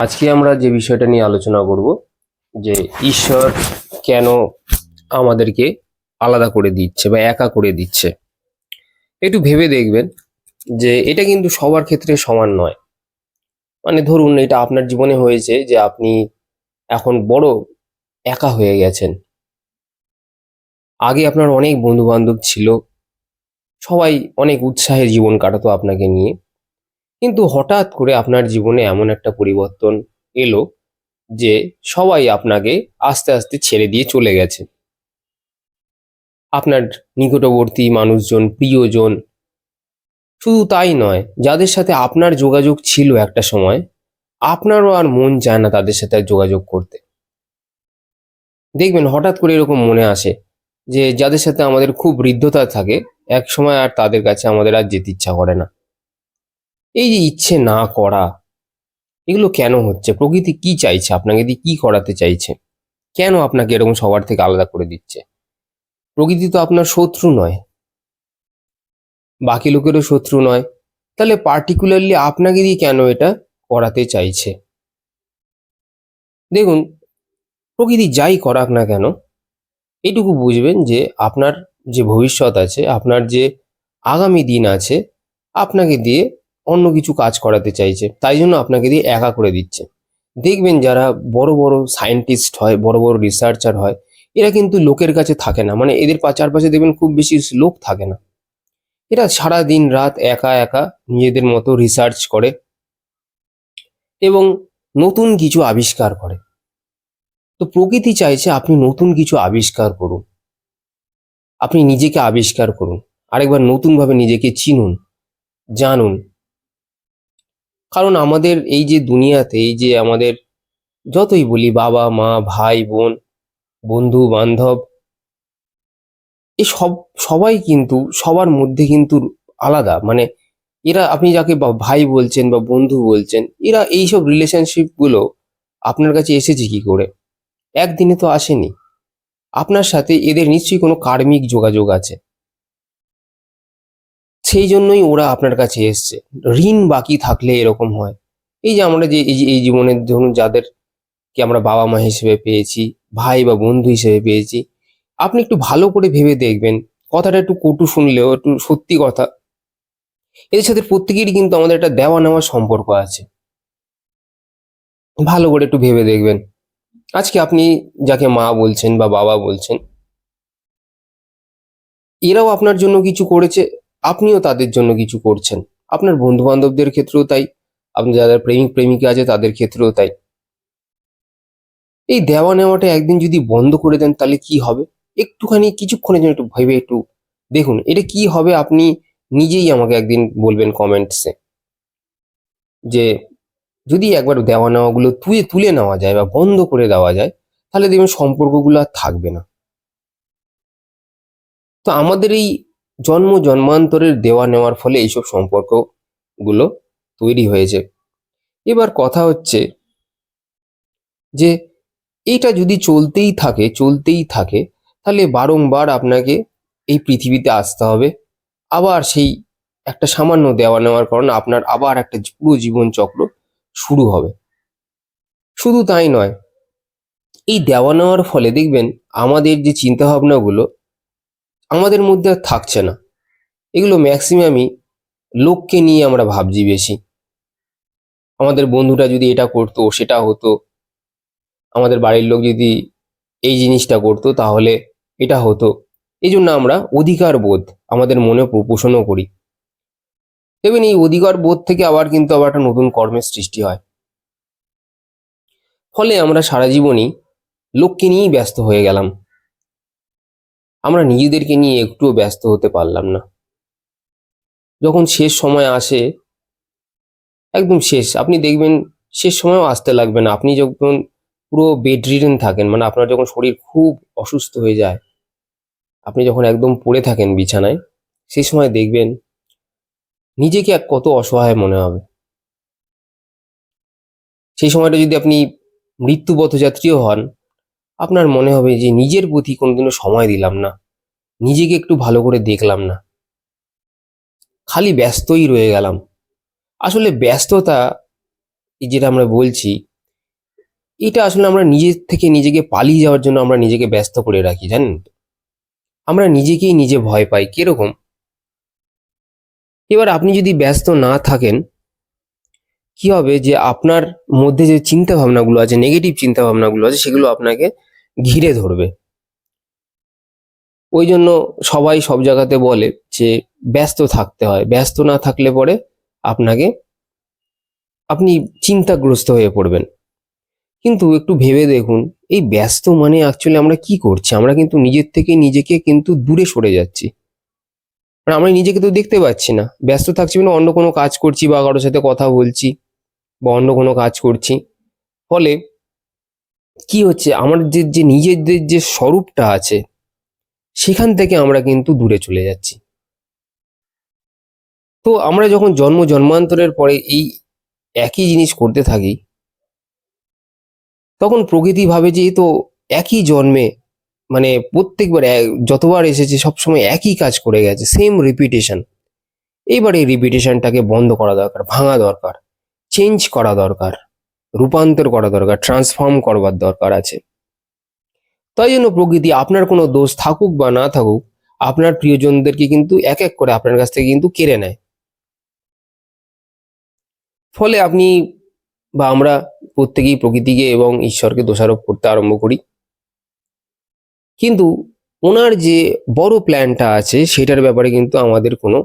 আজকে আমরা যে বিষয়টা নিয়ে আলোচনা করব, যে ঈশ্বর কেন আমাদেরকে আলাদা করে দিচ্ছে বা একা করে দিচ্ছে, একটু ভেবে দেখবেন যে এটা কিন্তু সবার ক্ষেত্রে সমান নয়। মানে ধরুন, এটা আপনার জীবনে হয়েছে যে আপনি এখন বড়, একা হয়ে গেছেন। আগে আপনার অনেক বন্ধু বান্ধব ছিল, সবাই অনেক উৎসাহের জীবন কাটাতো আপনাকে নিয়ে। কিন্তু হঠাৎ করে আপনার জীবনে এমন একটা পরিবর্তন এলো যে সবাই আপনাকে আস্তে আস্তে ছেড়ে দিয়ে চলে গেছে। আপনার নিকটবর্তী মানুষজন, প্রিয়জন, শুধু তাই নয়, যাদের সাথে আপনার যোগাযোগ ছিল একটা সময়, আপনারও আর মন চায় না তাদের সাথে আর যোগাযোগ করতে। দেখবেন হঠাৎ করে এরকম মনে আসে যে যাদের সাথে আমাদের খুব হৃদ্যতা থাকে, এক সময় আর তাদের কাছে আমাদের আর যেতে ইচ্ছা করে না। এই যে ইচ্ছে না করা, এগুলো কেন হচ্ছে? প্রকৃতি কি চাইছে আপনাকে? দিয়ে কি করাতে চাইছে? কেন আপনাকে এরকম সবার থেকে আলাদা করে দিচ্ছে? প্রকৃতি তো আপনার শত্রু নয়। বাকি লোকেরও শত্রু নয়। তাহলে পার্টিকুলারলি আপনাকে দিয়ে কেন এটা করাতে চাইছে? দেখুন, প্রকৃতি যাই করাক না কেন, এটুকু বুঝবেন যে আপনার যে ভবিষ্যৎ আছে, আপনার যে আগামী দিন আছে, আপনাকে দিয়ে অন্য কিছু কাজ করাতে চাইছে, তাই জন্য আপনাকে দিয়ে একা করে দিচ্ছে। দেখবেন যারা বড় বড় সায়েন্টিস্ট হয়, বড় বড় রিসার্চার হয়, এরা কিন্তু লোকের কাছে থাকে না। মানে এদের চারপাশে দেখবেন খুব বেশি লোক থাকে না। এরা সারা দিন রাত একা একা নিজেদের মতো রিসার্চ করে এবং নতুন কিছু আবিষ্কার করে। তো প্রকৃতি চাইছে আপনি নতুন কিছু আবিষ্কার করুন। আপনি নিজেকে আবিষ্কার করুন। আরেকবার নতুনভাবে নিজেকে চিনুন, জানুন কারণ আমাদের এই যে দুনিয়াতে, এই যে আমাদের যতই বলি বাবা, মা, ভাই, বোন, বন্ধু, বান্ধব এই সব, সবাই কিন্তু, সবার মধ্যে কিন্তু আলাদা। মানে এরা, আপনি যাকে ভাই বলছেন বা বন্ধু বলছেন, এরা এইসব রিলেশনশিপগুলো আপনার কাছে এসেছে কি করে? একদিনে তো আসেনি। আপনার সাথে এদের নিশ্চয়ই কোনো কার্মিক যোগাযোগ আছে। সেই জন্যই ওরা আপনার কাছে এসছে। ঋণ বাকি থাকলে এরকম হয়। এই যে আমরা যে, এই জীবনের ধরুন যাদেরকে আমরা বাবা মা হিসেবে পেয়েছি, ভাই বা বন্ধু হিসেবে পেয়েছি, আপনি একটু ভালো করে ভেবে দেখবেন। কথাটা একটু কটু শুনলেও, একটু সত্যি কথা। এদের সাথে প্রত্যেকেরই কিন্তু আমাদের একটা দেওয়া নেওয়ার সম্পর্ক আছে। ভালো করে একটু ভেবে দেখবেন। আজকে আপনি যাকে মা বলছেন বা বাবা বলছেন, এরাও আপনার জন্য কিছু করেছে। আপনিও তাদের জন্য কিছু করছেন। আপনার বন্ধু বান্ধবদের ক্ষেত্রেও তাই। আপনি যাদের প্রেমিক প্রেমিকা আছে তাদের ক্ষেত্রেও তাই। এই দেওয়া নেওয়াটা একদিন যদি বন্ধ করে দেন তাহলে কি হবে? একটুখানি কিছুক্ষণের জন্য একটু ভেবে একটু দেখুন, এটা কি হবে আপনি নিজেই আমাকে একদিন বলবেন কমেন্টসে যে যদি একবার দেওয়া নেওয়াগুলো তুলে তুলে নেওয়া যায় বা বন্ধ করে দেওয়া যায়, তাহলে দেখবেন সম্পর্কগুলো আর থাকবে না। তো আমাদের এই জন্ম জন্মান্তরের দেওয়া নেওয়ার ফলে এইসব সম্পর্কগুলো তৈরি হয়েছে। এবার কথা হচ্ছে যে এটা যদি চলতেই থাকে চলতেই থাকে, তাহলে বারংবার আপনাকে এই পৃথিবীতে আসতে হবে। আবার সেই একটা সামান্য দেওয়া নেওয়ার কারণে আপনার আবার একটা পুরো জীবন চক্র শুরু হবে। শুধু তাই নয়, এই দেওয়া নেওয়ার ফলে দেখবেন আমাদের যে চিন্তা ভাবনাগুলো আমাদের মধ্যে আর থাকছে না। এগুলো ম্যাক্সিমামই লোককে নিয়ে আমরা ভাবছি বেশি। আমাদের বন্ধুটা যদি এটা করতো, সেটা হতো। আমাদের বাড়ির লোক যদি এই জিনিসটা করতো, তাহলে এটা হতো। এই জন্য আমরা অধিকার বোধ আমাদের মনে প্রপোষণও করি। দেখবেন এই অধিকার বোধ থেকে আবার কিন্তু আবার একটা নতুন কর্মের সৃষ্টি হয়। ফলে আমরা সারা জীবনই লোককে নিয়েই ব্যস্ত হয়ে গেলাম। আমরা নিজেদেরকে নিয়ে একটুও ব্যস্ত হতে পারলাম না। যখন শেষ সময় আসে, একদম শেষ, আপনি দেখবেন শেষ সময়ও আসতে লাগবে না। আপনি যখন পুরো বেড রিডেন থাকেন মানে আপনার যখন শরীর খুব অসুস্থ হয়ে যায়, আপনি যখন একদম পড়ে থাকেন বিছানায়, সেই সময় দেখবেন নিজেকে এক কত অসহায় মনে হবে। সেই সময়টা যদি আপনি মৃত্যু পথযাত্রীও হন আপনার মনে হবে যে নিজের প্রতি কোনোদিনও সময় দিলাম না। নিজেকে একটু ভালো করে দেখলাম না। খালি ব্যস্তই রয়ে গেলাম। আসলে ব্যস্ততা যেটা আমরা বলছি, এটা আসলে আমরা নিজের থেকে নিজেকে পালিয়ে যাওয়ার জন্য আমরা নিজেকে ব্যস্ত করে রাখি, জানেন আমরা নিজেকেই নিজে ভয় পাই, কীরকম? এবার আপনি যদি ব্যস্ত না থাকেন, কি হবে যে আপনার মধ্যে যে চিন্তা ভাবনাগুলো আছে নেগেটিভ চিন্তা ভাবনাগুলো আছে, সেগুলো আপনাকে ঘিরে ধরবে। ওই জন্য সবাই সব জায়গাতে বলে যে, ব্যস্ত থাকতে হয়। ব্যস্ত না থাকলে পরে আপনাকে, আপনি চিন্তাগ্রস্ত হয়ে পড়বেন। কিন্তু একটু ভেবে দেখুন, এই ব্যস্ত মানে অ্যাকচুয়ালি আমরা কি করছি? আমরা কিন্তু নিজের থেকে নিজেকে কিন্তু দূরে সরে যাচ্ছি। মানে আমরা নিজেকে তো দেখতে পাচ্ছি না। ব্যস্ত থাকছি মানে অন্য কোনো কাজ করছি বা কারোর সাথে কথা বলছি বা অন্য কোনো কাজ করছি। ফলে কি হচ্ছে? আমাদের যে নিজেদের যে স্বরূপটা আছে, সেখান থেকে আমরা কিন্তু দূরে চলে যাচ্ছি। তো আমরা যখন জন্ম জন্মান্তরের পরে এই একই জিনিস করতে থাকি, তখন প্রকৃতি ভাবে যে তো একই জন্মে মানে প্রত্যেকবার যতবার এসেছে সবসময় একই কাজ করে গেছে সেম রিপিটেশন এইবার এই রিপিটেশনটাকে বন্ধ করা দরকার, ভাঙা দরকার চেঞ্জ করা দরকার। রূপান্তর করা দরকার ট্রান্সফর্ম করবার দরকার আছে। তাই জন্য প্রকৃতি আপনার কোনো দোষ থাকুক বা না থাকুক, আপনার প্রিয়জনদেরকে কিন্তু এক এক করে আপনার কাছ থেকে কিন্তু কেড়ে নেয়। ফলে আপনি বা আমরা প্রত্যেকেই প্রকৃতিকে এবং ঈশ্বরকে দোষারোপ করতে আরম্ভ করি। কিন্তু ওনার যে বড় প্ল্যানটা আছে, সেটার ব্যাপারে কিন্তু আমাদের কোনো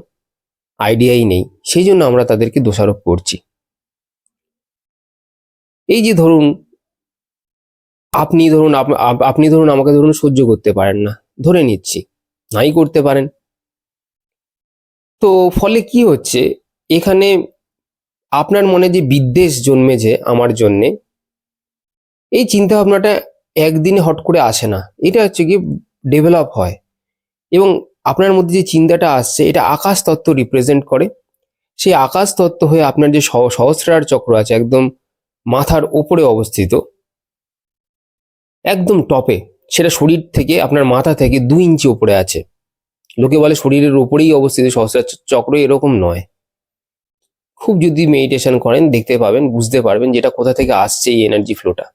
আইডিয়াই নেই। সেই জন্য আমরা তাদেরকে দোষারোপ করছি। এই যে ধরুন, আপনি ধরুন, আপ- আপ- আপনি ধরুন আমাকে ধরুন সহ্য করতে পারেন না। ধরে নিচ্ছি, নাই করতে পারেন। তো ফলে কি হচ্ছে, এখানে আপনার মনে যে বিদ্বেষ জন্মেছে আমার জন্যে, এই চিন্তা ভাবনাটা একদিনে হট করে আসে না। এটা হচ্ছে কি ডেভেলপ হয়। এবং আপনার মধ্যে যে চিন্তাটা আসছে, এটা আকাশ তত্ত্ব রিপ্রেজেন্ট করে। সেই আকাশ তত্ত্ব হয়ে আপনার যে সহ- সহস্রার চক্র আছে, একদম মাথার ওপরে অবস্থিত। একদম টপে সেটা শরীর থেকে, আপনার মাথা থেকে দুই ইঞ্চি ওপরে আছে। লোকে বলে শরীরের ওপরেই অবস্থিত, সহস্রার চক্র এরকম নয়। খুব যদি মেডিটেশন করেন, দেখতে পাবেন, বুঝতে পারবেন যেটা কোথা থেকে আসছে এই এনার্জি ফ্লোটা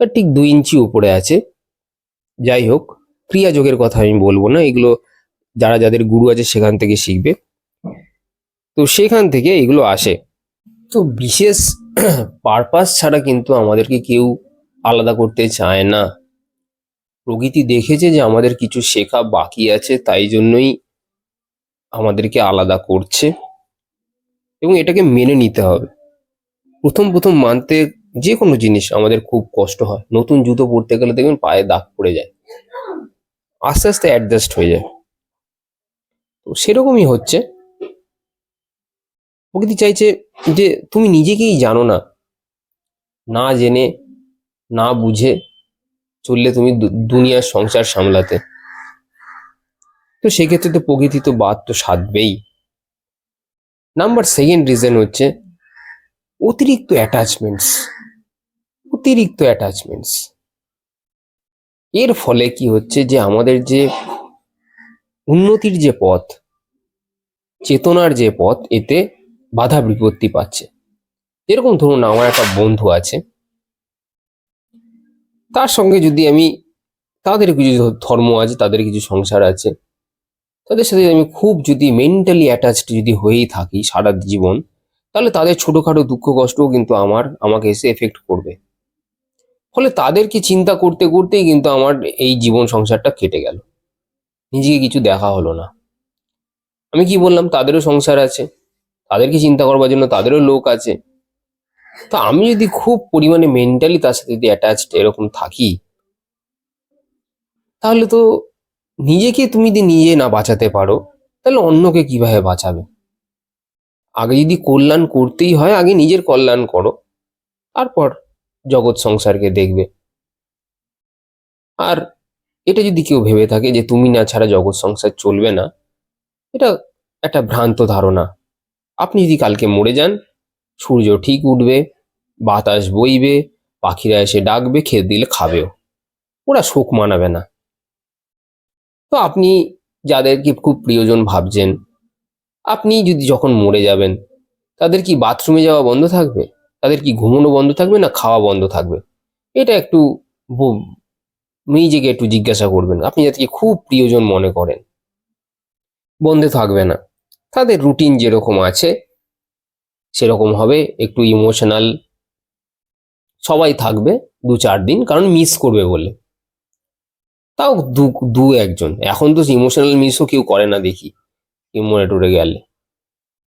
তার ঠিক দুই ইঞ্চি উপরে আছে। যাই হোক, ক্রিয়া যোগের কথা আমি বলব না, এগুলো যারা যাদের গুরু আছে সেখান থেকে শিখবে। তো সেখান থেকে এগুলো আসে। তো বিশেষ পারপাস ছাড়া কিন্তু আমাদেরকে কেউ আলাদা করতে চায় না। প্রকৃতি দেখেছে যে আমাদের কিছু শেখা বাকি আছে, তাই জন্যই আমাদেরকে আলাদা করছে এবং এটাকে মেনে নিতে হবে। প্রথম প্রথম মানতে যে কোনো জিনিস আমাদের খুব কষ্ট হয়। নতুন জুতো পরতে গেলে দেখবেন পায়ে দাগ পড়ে যায়। আস্তে আস্তে অ্যাডজাস্ট হয়ে যায়। তো সেরকমই হচ্ছে। প্রকৃতি চাইছে যে তুমি নিজেকেই জানো না। না জেনে, না বুঝে চললে তুমি দুনিয়ার সংসার সামলাতে। তো সেক্ষেত্রে তো প্রকৃতি তো বাদ তো সাধবেই। নাম্বার সেকেন্ড রিজন হচ্ছে অতিরিক্ত অ্যাটাচমেন্টস অতিরিক্ত অ্যাটাচমেন্টস এর ফলে কি হচ্ছে যে আমাদের যে উন্নতির যে পথ, চেতনার যে পথ, এতে বাধা বিপত্তি পাচ্ছে। যেরকম ধরুন আমার একটা বন্ধু আছে। তার সঙ্গে যদি আমি, তাদের কিছু ধর্ম আছে, তাদের কিছু সংসার আছে, তাদের সাথে আমি খুব যদি মেন্টালি অ্যাটাচড যদি হয়েই থাকি সারা জীবন, তাহলে তাদের ছোটখাটো দুঃখ কষ্টও কিন্তু আমার, আমাকে এসে এফেক্ট করবে। ফলে তাদেরকে চিন্তা করতে করতেই কিন্তু আমার এই জীবন সংসারটা কেটে গেল। নিজেকে কিছু দেখা হলো না। আমি কি বললাম? তাদেরও সংসার আছে। তাদেরকে চিন্তা করবার জন্য তাদেরও লোক আছে। তো আমি যদি খুব পরিমাণে মেন্টালি তার সাথে যদি অ্যাটাচড এরকম থাকি, তাহলে তো নিজেকে তুমি যদি নিজে না বাঁচাতে পারো, তাহলে অন্যকে কীভাবে বাঁচাবে? আগে যদি কল্যাণ করতেই হয়, আগে নিজের কল্যাণ করো, তারপর জগৎ সংসারকে দেখবে। আর এটা যদি কেউ ভেবে থাকে যে তুমি না ছাড়া জগৎ সংসার চলবে না, এটা একটা ভ্রান্ত ধারণা। আপনি যদি কালকে মরে যান, সূর্য ঠিক উঠবে, বাতাস বইবে, পাখিরা এসে ডাকবে, খেতে দিলে খাবেও। ওরা শোক মানাবে না। তো আপনি যাদেরকে খুব প্রিয়জন ভাবছেন, আপনি যদি যখন মরে যাবেন, তাদের কি বাথরুমে যাওয়া বন্ধ থাকবে? তাদের কি ঘুমানো বন্ধ থাকবে না খাওয়া বন্ধ থাকবে? এটা একটু নিজেকে একটু জিজ্ঞাসা করবেন। আপনি যাদেরকে খুব প্রিয়জন মনে করেন, বন্ধে থাকবে না। তাদের রুটিন যেরকম আছে, সেরকম হবে, একটু ইমোশনাল সবাই থাকবে দু চার দিন, কারণ মিস করবে বলে। তাও দু দু একজন। এখন তো ইমোশনাল মিসও কেউ করে না দেখি মরে টরে গেলে।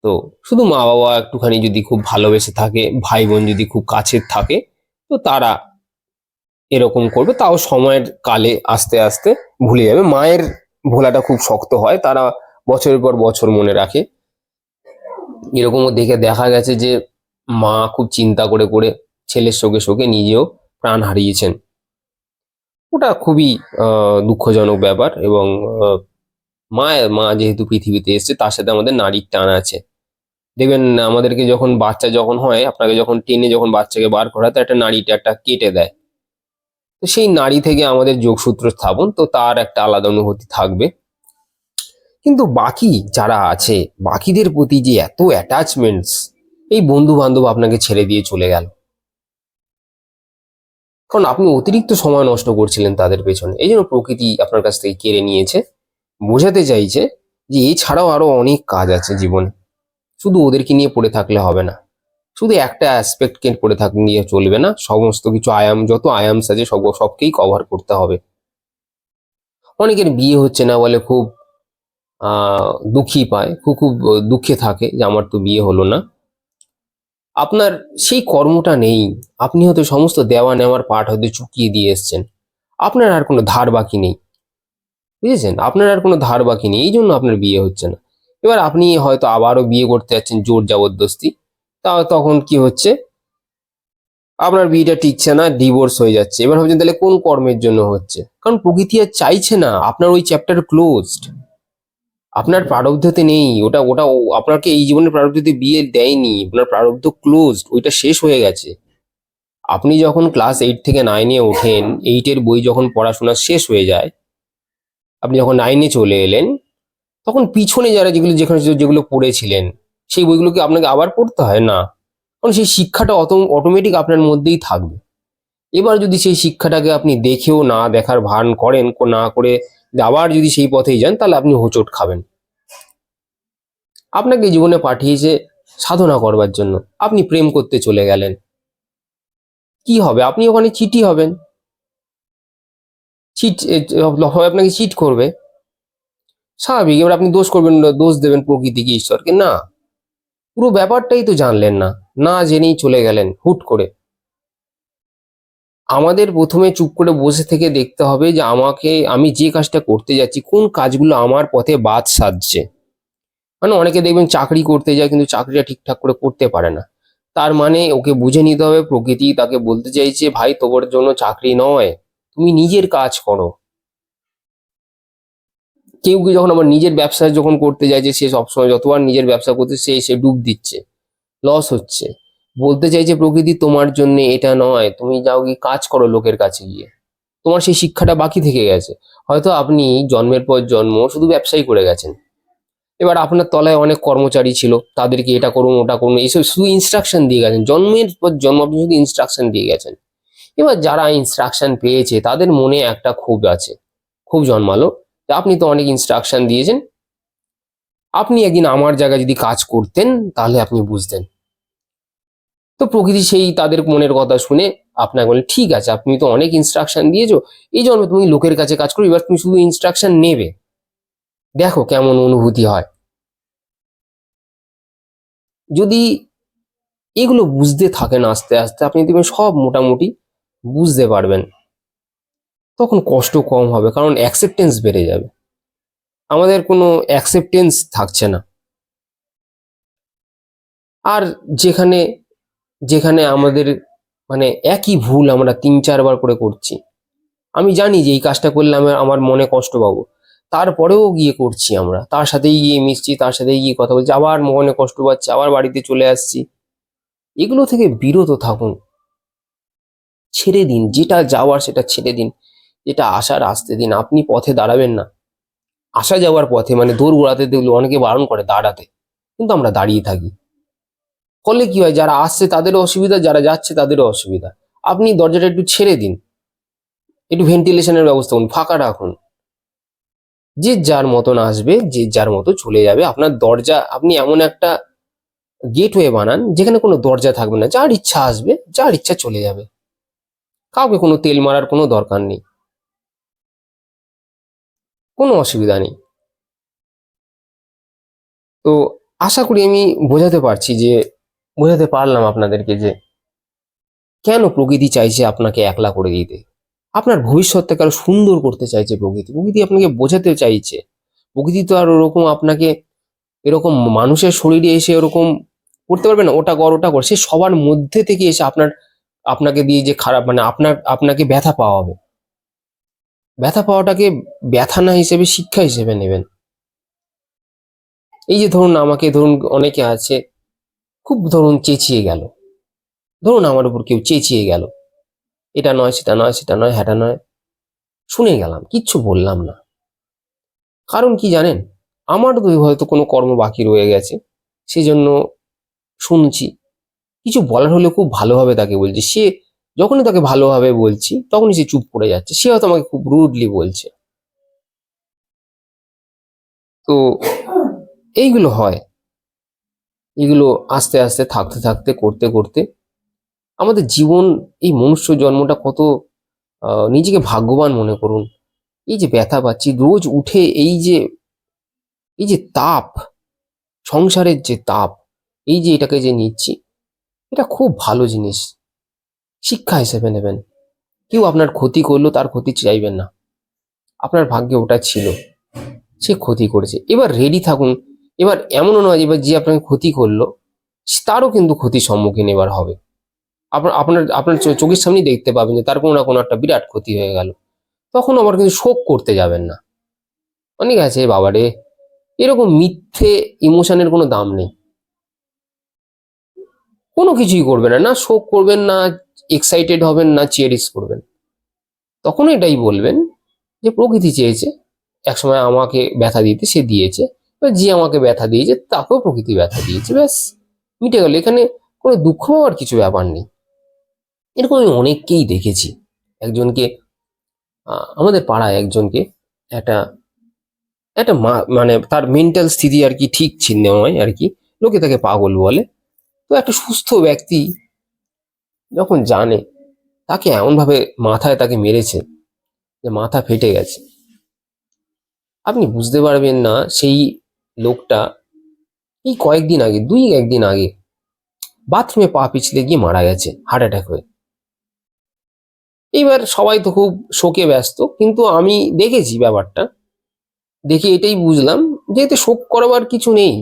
তো শুধু মা বাবা একটুখানি যদি খুব ভালোবেসে থাকে, ভাই বোন যদি খুব কাছের থাকে, তো তারা এরকম করবে। তাও সময়ের কালে আস্তে আস্তে ভুলে যাবে। মায়ের ভোলাটা খুব শক্ত হয়, তারা বছরের পর বছর মনে রাখে। এরকমও দেখে দেখা গেছে যে, মা খুব চিন্তা করে করে ছেলের শোকে শোকে নিজেও প্রাণ হারিয়েছেন। ওটা খুবই দুঃখজনক ব্যাপার এবং মা মা যেহেতু পৃথিবীতে এসেছে, তার সাথে আমাদের নারীর টান আছে। দেখবেন, আমাদেরকে যখন বাচ্চা যখন হয়, আপনাকে যখন টেনে যখন বাচ্চাকে বার করা হয় তো একটা নারীটা একটা কেটে দেয়। তো সেই নারী থেকে আমাদের যোগসূত্র স্থাপন, তো তার একটা আলাদা অনুভূতি থাকবে। কিন্তু বাকি যারা আছে, বাকিদের প্রতি যে এত অ্যাটাচমেন্টস এই বন্ধু বান্ধব আপনাকে ছেড়ে দিয়ে চলে গেল। কারণ আপনি অতিরিক্ত সময় নষ্ট করছিলেন তাদের পেছনে। এই জন্য প্রকৃতি আপনার কাছ থেকে কেড়ে নিয়েছে। বোঝাতে চাইছে যে এছাড়াও আরও অনেক কাজ আছে জীবনে। শুধু ওদেরকে নিয়ে পড়ে থাকলে হবে না। শুধু একটা অ্যাসপেক্টকে পড়ে থাক, নিয়ে চলবে না। সমস্ত কিছু আয়াম, যত আয়ামস আছে সব, সবকেই কভার করতে হবে। অনেকের বিয়ে হচ্ছে না বলে খুব দুঃখী পায়, খুব খুব দুঃখে থাকে যে আমার তো বিয়ে হলো না। আপনার সেই কর্মটা নেই, আপনি হয়তো সমস্ত দেওয়া নেওয়ার পাঠ হয়তো চুকিয়ে দিয়ে এসছেন। আপনার আর কোনো ধার বাকি নেই। বুঝেছেন? আপনার আর কোনো ধার বাকি নেই, এই জন্য আপনার বিয়ে হচ্ছে না। এবার আপনি হয়তো আবারও বিয়ে করতে যাচ্ছেন জোর জবরদস্তি, তা তখন কি হচ্ছে? আপনার বিয়েটা টিকছে না ডিভোর্স হয়ে যাচ্ছে। এবার ভাবছেন তাহলে কোন কর্মের জন্য হচ্ছে? কারণ প্রকৃতি আর চাইছে না, আপনার ওই চ্যাপ্টার ক্লোজড আপনার প্রারব্ধতে নেই, ওটা ওটা আপনাকে এই জীবনের প্রারব্ধতে বিয়ে দেয়নি, আপনার প্রারব্ধ ক্লোজড ওইটা শেষ হয়ে গেছে। আপনি যখন ক্লাস এইট থেকে নাইনে ওঠেন এইটের বই যখন পড়াশোনা শেষ হয়ে যায়, আপনি যখন নাইনে চলে এলেন, তখন পিছনে যারা যেগুলো, যেখানে যেগুলো পড়েছিলেন, সেই বইগুলোকে আপনাকে আবার পড়তে হয়? না। কারণ সেই শিক্ষাটা অত অটোমেটিক আপনার মধ্যেই থাকবে। এবার যদি সেই শিক্ষাটাকে আপনি দেখেও না দেখার ভান করেন না করে আবার যদি সেই পথেই যান, তাহলে আপনি হোঁচট খাবেন। আপনাকে জীবনে পাঠিয়েছে সাধনা করবার জন্য। আপনি প্রেম করতে চলে গেলেন। কি হবে? আপনি ওখানে চিটি হবেন। চিট সবাই আপনাকে চিট করবে। স্বাভাবিক, এবার আপনি দোষ করবেন, দোষ দেবেন প্রকৃতিকে ঈশ্বরকে? না। পুরো ব্যাপারটাই তো জানলেন না। না জেনেই চলে গেলেন হুট করে। আমাদের প্রথমে চুপ করে বসে থেকে দেখতে হবে যে আমাকে, আমি যে কাজটা করতে যাচ্ছি, কোন কাজগুলো আমার পথে বাদ সাধছে মানে অনেকে দেখবেন চাকরি করতে যায়, কিন্তু চাকরিটা ঠিকঠাক করে করতে পারে না। তার মানে ওকে বুঝে নিতে হবে, প্রকৃতি তাকে বলতে চাইছে, ভাই, তোমার জন্য চাকরি নয়, তুমি নিজের কাজ করো। কেউ কেউ যখন আবার নিজের ব্যবসা যখন করতে যাচ্ছে, সে সবসময় যতবার নিজের ব্যবসা করতে সে সে ডুব দিচ্ছে, লস হচ্ছে। বলতে চাইছে, প্রকৃতি, তোমার জন্য এটা নয়, তুমি যাও গিয়ে কাজ করো লোকের কাছে গিয়ে। তোমার সেই শিক্ষাটা বাকি থেকে গেছে। হয়তো আপনি জন্মের পর জন্ম শুধু ব্যবসাই করে গেছেন। এবার আপনার তলায় অনেক কর্মচারী ছিল, তাদেরকে এটা করুন, ওটা করুন, এইসব শুধু ইনস্ট্রাকশন দিয়ে গেছেন, জন্মের পর জন্ম আপনি শুধু ইনস্ট্রাকশন দিয়ে গেছেন। এবার যারা ইনস্ট্রাকশন পেয়েছে, তাদের মনে একটা ক্ষোভ আছে, খুব জন্মালো আপনি তো অনেক ইনস্ট্রাকশন দিয়েছেন, আপনি একদিন আমার জায়গায় যদি কাজ করতেন, তাহলে আপনি বুঝতেন। তো প্রকৃতি সেই তাদের মনের কথা শুনে আপনাকে বলে, ঠিক আছে, আপনি তো অনেক ইনস্ট্রাকশন দিয়েছ, এই জন্য তুমি লোকের কাছে কাজ করো, এবার তুমি শুধু ইনস্ট্রাকশন নেবে। দেখো কেমন অনুভূতি হয়। যদি এগুলো বুঝতে থাকেন আস্তে আস্তে, আপনি দেখবেন সব মোটামুটি বুঝতে পারবেন। তখন কষ্ট কম হবে, কারণ অ্যাকসেপ্টেন্স বেড়ে যাবে। আমাদের কোনো অ্যাকসেপ্টেন্স থাকছে না। আর যেখানে যেখানে আমাদের মানে একই ভুল আমরা তিন চারবার করে করছি। আমি জানি যে এই কাজটা করলে আমার আমার মনে কষ্ট পাবো। তারপরেও গিয়ে করছি আমরা। তার সাথেই গিয়ে মিশছি, তার সাথেই গিয়ে কথা বলছি, আবার মনে কষ্ট পাচ্ছি, আবার বাড়িতে চলে আসছি। এগুলো থেকে বিরত থাকুন। ছেড়ে দিন, যেটা যাওয়ার সেটা ছেড়ে দিন, যেটা আসার আসতে দিন। আপনি পথে দাঁড়াবেন না। আসা যাওয়ার পথে মানে দৌড় গোড়াতে দেখলে অনেকে বারণ করে দাঁড়াতে, কিন্তু আমরা দাঁড়িয়ে থাকি। ফলে কি হয়, যারা আসছে তাদেরও অসুবিধা, যারা যাচ্ছে তাদেরও অসুবিধা। আপনি দরজাটা একটু ছেড়ে দিন। একটু ভেন্টিলেশনের ব্যবস্থা করুন, ফাঁকা রাখুন। যে যার মতন আসবে, যে যার মতো চলে যাবে। আপনার দরজা, আপনি এমন একটা গেটওয়ে বানান, যেখানে কোনো দরজা থাকবে না। যার ইচ্ছা আসবে, যার ইচ্ছা চলে যাবে। কাউকে কোনো তেল মারার কোনো দরকার নেই। কোনো অসুবিধা নেই। তো আশা করি আমি বোঝাতে পারছি যে, বোঝাতে পারলাম আপনাদেরকে যে, কেন প্রকৃতি চাইছে আপনাকে একলা করে দিতে? আপনার ভবিষ্যৎটাকে আরও সুন্দর করতে চাইছে প্রকৃতি। প্রকৃতি আপনাকে বোঝাতে চাইছে। প্রকৃতি তো আর ওরকম আপনাকে এরকম মানুষের শরীরে এসে ওরকম করতে পারবে না। ওটা কর ওটা কর। সে সবার মধ্যে থেকে এসে আপনার, আপনাকে দিয়ে যে খারাপ মানে আপনার, আপনাকে ব্যথা পাওয়াবে। ব্যথা পাওয়াটাকে ব্যথা না হিসেবে, শিক্ষা হিসেবে নেবেন। এই যে ধরুন আমাকে, ধরুন অনেকে আছে, খুব ধরুন চেঁচিয়ে গেল। ধরুন আমার উপর কেউ চেঁচিয়ে গেল। এটা নয়, সেটা নয় সেটা নয়, হ্যাটা নয়। শুনে গেলাম, কিচ্ছু বললাম না। কারণ কি জানেন? আমার তো হয়তো কোনো কর্ম বাকি রয়ে গেছে সেই জন্য শুনছি। কিছু বলার হলে খুব ভালোভাবে তাকে বলছি। সে যখনই তাকে ভালোভাবে বলছি, তখনই সে চুপ করে যাচ্ছে। সে হয়তো আমাকে খুব রুডলি বলছে। তো এইগুলো হয়। এগুলো আস্তে আস্তে থাকতে থাকতে, করতে করতে আমাদের জীবন, এই মনুষ্য জন্মটা কত নিজেকে ভাগ্যবান মনে করুন। এই যে ব্যথা পাচ্ছি, রোজ উঠে এই যে এই যে তাপ, সংসারের যে তাপ, এই যে এটাকে যে নিচ্ছি, এটা খুব ভালো জিনিস। শিক্ষা হিসেবে নেবেন। কেউ আপনার ক্ষতি করল, তার ক্ষতি চাইবেন না। আপনার ভাগ্যে ওটা ছিল, সে ক্ষতি করেছে। এবার রেডি থাকুন। এবার এমনও নয় এবার যে আপনাকে ক্ষতি করল, তারও কিন্তু ক্ষতির সম্মুখীন এবার হবে। আপনার আপনার চোখের সামনেই দেখতে পাবেন যে তার কোনো না কোনো একটা বিরাট ক্ষতি হয়ে গেল। তখন আবার কিন্তু শোক করতে যাবেন না। অনেক আছে, বাবারে। এরকম মিথ্যে ইমোশনের কোনো দাম নেই। কোনো কিছুই করবেন না। না শোক করবেন না, এক্সাইটেড হবেন না চেয়ারিস করবেন। তখন এটাই বলবেন যে প্রকৃতি চেয়েছে, একসময় আমাকে ব্যথা দিতে সে দিয়েছে। এবার যে আমাকে ব্যথা দিয়েছে, তাকেও প্রকৃতি ব্যথা দিয়েছে। ব্যাস, মিটে গেল। এখানে কোনো দুঃখ পাওয়ার কিছু ব্যাপার নেই। এরকম আমি অনেককেই দেখেছি। একজনকে আমাদের পাড়ায় একজনকে একটা একটা মা- মানে তার মেন্টাল স্থিতি আর কি ঠিক ছিল নয় আর কি, লোকে তাকে পাগল বলে। তো একটা সুস্থ ব্যক্তি যখন জানে, তাকে এমনভাবে মাথায় তাকে মেরেছে যে মাথা ফেটে গেছে। আপনি বুঝতে পারবেন না সেই লোকটা এই কয়েকদিন আগে দুই একদিন আগে, বাথরুমে পা পিছলে গিয়ে মারা গেছে, হার্ট অ্যাটাক হয়ে। এইবার সবাই তো খুব শোকে ব্যস্ত, কিন্তু আমি দেখেছি ব্যাপারটা। দেখে এটাই বুঝলাম যে এতে শোক করাবার কিছু নেই।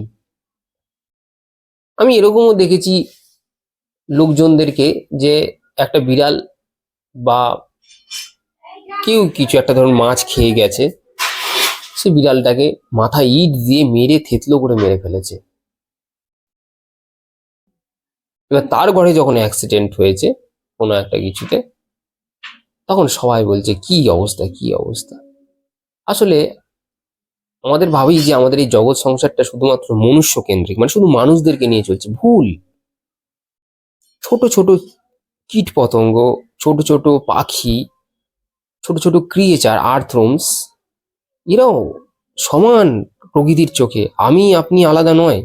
আমি এরকমও দেখেছি লোকজনদেরকে যে একটা বিড়াল বা কেউ কিছু একটা ধরুন মাছ খেয়ে গেছে, সে বিড়ালটাকে মাথায় ইট দিয়ে মেরে থেতলো করে মেরে ফেলেছে। এবার তার ঘরে যখন অ্যাক্সিডেন্ট হয়েছে কোনো একটা কিছুতে তখন সবাই বলছে, কি অবস্থা কি অবস্থা? আসলে আমাদের ভাবি যে আমাদের এই জগৎ সংসারটা শুধুমাত্র মনুষ্য কেন্দ্রিক মানে শুধু মানুষদেরকে নিয়ে চলছে, ভুল। ছোট ছোট কীট পতঙ্গ, ছোট ছোট পাখি, ছোট ছোট ক্রিয়েচার আর্থরোমস এরাও সমান প্রকৃতির চোখে, আমি আপনি আলাদা নয়।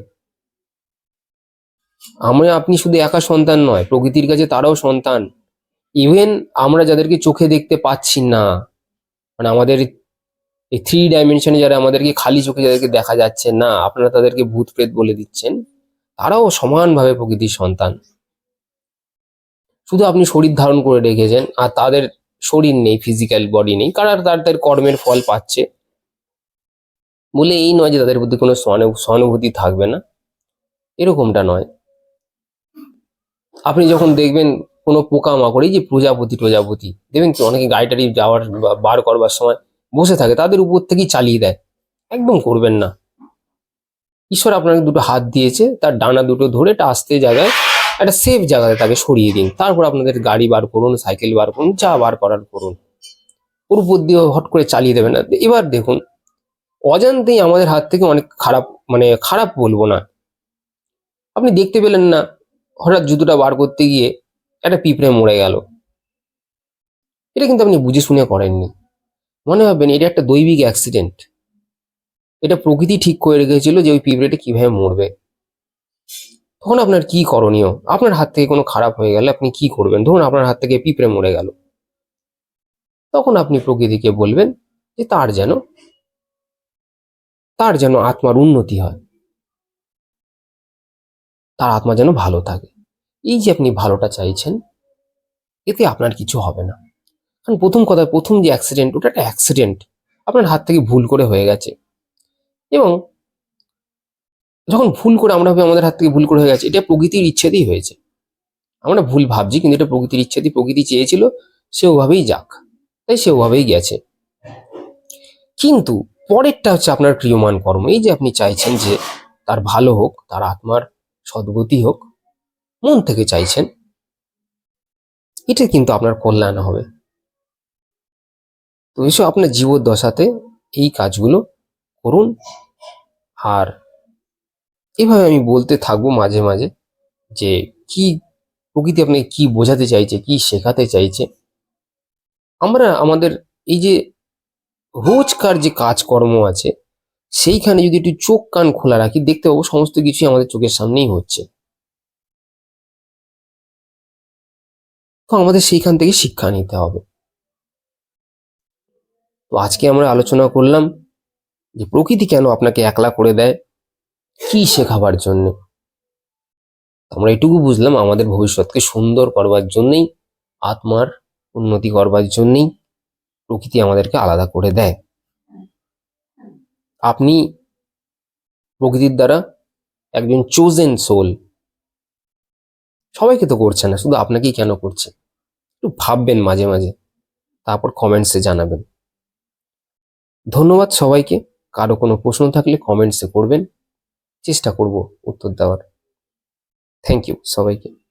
আমরা আপনি শুধু একা সন্তান নয়, প্রকৃতির কাছে তারাও সন্তান। ইভেন আমরা যাদেরকে চোখে দেখতে পাচ্ছি না মানে আমাদের এই থ্রি ডাইমেনশনে যারা আমাদেরকে খালি চোখে যাদেরকে দেখা যাচ্ছে না, আপনারা তাদেরকে ভূত প্রেত বলে দিচ্ছেন, তারাও সমানভাবে প্রকৃতির সন্তান। শুধু আপনি শরীর ধারণ করে রেখেছেন, আর তাদের শরীর নেই ফিজিক্যাল বডি নেই, কারা তার তার কর্মের ফল পাচ্ছে? বলে এই নয় যে তাদের প্রতি কোনো সহানুভূতি থাকবে না, এরকমটা নয়। আপনি যখন দেখবেন কোনো পোকা মাকড় এই যে প্রজাপতি প্রজাপতি। দেখবেন কি, অনেকে গাড়ি টাড়ি যাওয়ার বার করবার সময় বসে থাকে, তাদের উপর থেকেই চালিয়ে দেয়। একদম করবেন না। ঈশ্বর আপনাকে দুটো হাত দিয়েছে, তার ডানা দুটো ধরে একটা আস্তে জায়গায়, একটা সেফ জায়গায় তাকে সরিয়ে দিন। তারপর আপনাদের গাড়ি বার করুন, সাইকেল বার করুন, যা বার করার করুন। ওর উপর দিয়ে হট করে চালিয়ে দেবেন না। এবার দেখুন, অজান্তেই আমাদের হাত থেকে অনেক খারাপ মানে খারাপ বলব না। আপনি দেখতে পেলেন না, হঠাৎ জুতোটা বার করতে গিয়ে একটা পিঁপড়ে মরে গেল। এটা কিন্তু আপনি বুঝে শুনে করেননি। মনে ভাববেন, এটা একটা দৈবিক অ্যাক্সিডেন্ট এটা প্রকৃতি ঠিক করে রেখেছিল যে ওই পিঁপড়েটা কীভাবে মরবে। তখন আপনার কি করণীয়? আপনার হাত থেকে কোনো খারাপ হয়ে গেলে আপনি কি করবেন? ধরুন আপনার হাত থেকে পিঁপড়ে মরে গেল। তখন আপনি প্রকৃতিকে বলবেন যে তার যেন তার যেন আত্মার উন্নতি হয়। তার আত্মা যেন ভালো থাকে। এই যে আপনি ভালোটা চাইছেন, এতে আপনার কিছু হবে না। কারণ প্রথম কথা, প্রথম যে অ্যাক্সিডেন্ট ওটা একটা অ্যাক্সিডেন্ট আপনার হাত থেকে ভুল করে হয়ে গেছে। এবং যখন ভুল করে আমরা ভাবি আমাদের হাত থেকে ভুল করে হয়ে গেছে, এটা প্রকৃতির ইচ্ছেতেই হয়েছে। আমরা ভুল ভাবছি, কিন্তু এটা প্রকৃতির ইচ্ছেতেই, প্রকৃতি চেয়েছিল, সে ওভাবেই যাক। তাই সে ওভাবেই গেছে। কিন্তু পরেরটা হচ্ছে আপনার ক্রিয়মান কর্ম। এই যে আপনি চাইছেন যে তার ভালো হোক, তার আত্মার সদ্গতি হোক মন থেকে চাইছেন এটা কিন্তু আপনার কল্যাণ হবে। তো এসব আপনার জীবদ্দশাতে এই কাজগুলো করুন। আর এভাবে আমি বলতে থাকব মাঝে মাঝে যে কি প্রকৃতি আপনাকে কি বোঝাতে চাইছে, কি শেখাতে চাইছে। আমরা আমাদের এই যে রোজকার যে কাজকর্ম আছে, সেইখানে যদি একটু চোখ কান খোলা রাখি, দেখতে পাবো সমস্ত কিছুই আমাদের চোখের সামনেই হচ্ছে। তো আমাদের সেইখান থেকে শিক্ষা নিতে হবে। তো আজকে আমরা আলোচনা করলাম যে প্রকৃতি কেন আপনাকে একলা করে দেয়? কি শেখাবার জন্য? আমরা এটুকু বুঝলাম আমাদের ভবিষ্যৎকে সুন্দর করবার জন্যই, আত্মার উন্নতি করবার জন্যই প্রকৃতি আমাদেরকে আলাদা করে দেয়। আপনি প্রকৃতির দ্বারা একজন চোজেন সোল সবাইকে তো করছে না, শুধু আপনাকেই কেন করছে? একটু ভাববেন মাঝে মাঝে, তারপর কমেন্টসে জানাবেন। ধন্যবাদ সবাইকে, কারও কোনো প্রশ্ন থাকলে কমেন্টসে করবেন, চেষ্টা করব উত্তর দেওয়ার। থ্যাংক ইউ সবাইকে।